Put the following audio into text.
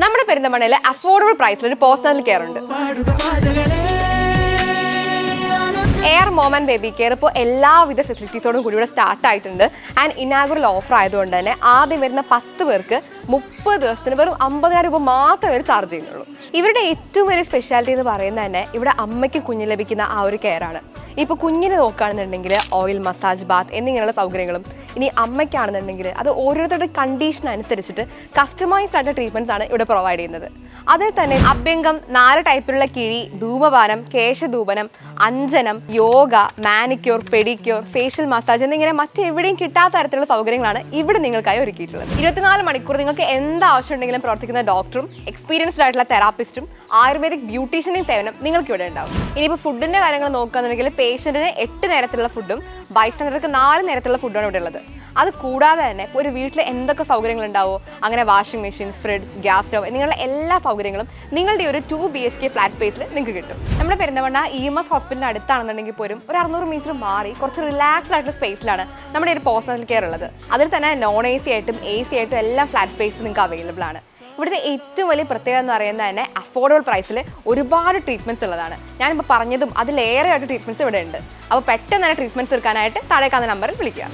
നമ്മുടെ പെരിന്തമണ്ണയിൽ അഫോർഡബിൾ പ്രൈസിൽ ഒരു പേഴ്സണൽ കെയർ ഉണ്ട്. എയർ മോം ബേബി കെയർ ഇപ്പോൾ എല്ലാവിധ ഫെസിലിറ്റീസോടും കൂടി ഇവിടെ സ്റ്റാർട്ട് ആയിട്ടുണ്ട്. ആൻഡ് ഇനാഗുറൽ ഓഫർ ആയതുകൊണ്ട് തന്നെ ആദ്യം വരുന്ന പത്ത് പേർക്ക് മുപ്പത് ദിവസത്തിന് വെറും അമ്പതിനായിരം രൂപ മാത്രമേ അവർ ചാർജ് ചെയ്യുന്നുള്ളൂ. ഇവരുടെ ഏറ്റവും വലിയ സ്പെഷ്യാലിറ്റി എന്ന് പറയുന്നത് തന്നെ ഇവിടെ അമ്മയ്ക്ക് കുഞ്ഞിന് ലഭിക്കുന്ന ആ ഒരു കെയർ ആണ്. ഇപ്പോൾ കുഞ്ഞിനെ നോക്കുകയാണെന്നുണ്ടെങ്കിൽ ഓയിൽ മസാജ് ബാത്ത് എന്നിങ്ങനെയുള്ള സൗകര്യങ്ങളും ഇനി അമ്മയ്ക്കാണെന്നുണ്ടെങ്കിൽ അത് ഓരോരുത്തരുടെ കണ്ടീഷൻ അനുസരിച്ചിട്ട് കസ്റ്റമൈസ്ഡ് ആയിട്ട് ട്രീറ്റ്മെന്റ്സ് ആണ് ഇവിടെ പ്രൊവൈഡ് ചെയ്യുന്നത്. അതിൽ തന്നെ അഭ്യംഗം നാല് ടൈപ്പിലുള്ള കിഴി ധൂമപാനം കേശധൂപനം അഞ്ജനം yoga manicure pedicure facial massage എന്നിങ്ങനെ മറ്റെവിടെയും കിട്ടാത്ത തരത്തിലുള്ള സൗകര്യങ്ങളാണ് ഇവിടെ നിങ്ങൾക്കായി ഒരുക്കിയിട്ടുള്ളത്. ഇരുപത്തിനാല് മണിക്കൂർ നിങ്ങൾക്ക് എന്ത് ആവശ്യം ഉണ്ടെങ്കിലും പ്രവർത്തിക്കുന്ന ഡോക്ടറും എക്സ്പീരിയൻസ്ഡ് ആയിട്ടുള്ള തെറാപ്പിസ്റ്റും ആയുർവേദിക് ബ്യൂട്ടീഷ്യനും സേവനം നിങ്ങൾക്ക് ഇവിടെ ഉണ്ടാവും ഇനിയിപ്പോൾ ഫുഡിന്റെ കാര്യങ്ങൾ നോക്കുകയാണെന്നുണ്ടെങ്കിൽ പേഷ്യന്റിന് എട്ട് നേരത്തിലുള്ള ഫുഡും ബൈസ്റ്റാൻഡർക്ക് നാല് നേരത്തുള്ള ഫുഡാണ് ഇവിടെ ഉള്ളത്. അത് കൂടാതെ തന്നെ ഒരു വീട്ടിൽ എന്തൊക്കെ സൗകര്യങ്ങൾ ഉണ്ടാവോ അങ്ങനെ washing machine fridge gas stove എന്നിങ്ങനെയുള്ള എല്ലാ സൗകര്യങ്ങളും നിങ്ങളുടെ ഒരു two B H K flat സ്പേസിൽ നിങ്ങൾക്ക് കിട്ടും. നമ്മുടെ പെരുന്തമണ്ണ ഇ എം എസ് ഹോസ്പിറ്റലിന് അടുത്താണെന്നുണ്ടെങ്കിൽ പോലും ഒരു അറുന്നൂറ് മീറ്റർ മാറി കുറച്ച് റിലാക്സ്ഡ് ആയിട്ടുള്ള സ്പേസിലാണ് നമ്മുടെ ഒരു പേഴ്സണൽ കെയർ ഉള്ളത്. അതിൽ തന്നെ നോൺ എ സി ആയിട്ടും എ സി ആയിട്ടും എല്ലാ ഫ്ലാറ്റ് സ്പേസ് നിങ്ങൾക്ക് അവൈലബിൾ ആണ്. ഇവിടുത്തെ ഏറ്റവും വലിയ പ്രത്യേകത എന്ന് പറയുന്നത് തന്നെ അഫോർഡബിൾ പ്രൈസിൽ ഒരുപാട് ട്രീറ്റ്മെന്റ്സ് ഉള്ളതാണ്. ഞാനിപ്പോൾ പറഞ്ഞതും അതിലേറെ ആയിട്ട് ട്രീറ്റ്മെന്റ്സ് ഇവിടെ ഉണ്ട്. അപ്പോൾ പെട്ടെന്ന് തന്നെ ട്രീറ്റ്മെന്റ്സ് എടുക്കാനായിട്ട് താഴേക്കാന്ന നമ്പറിൽ വിളിക്കുക.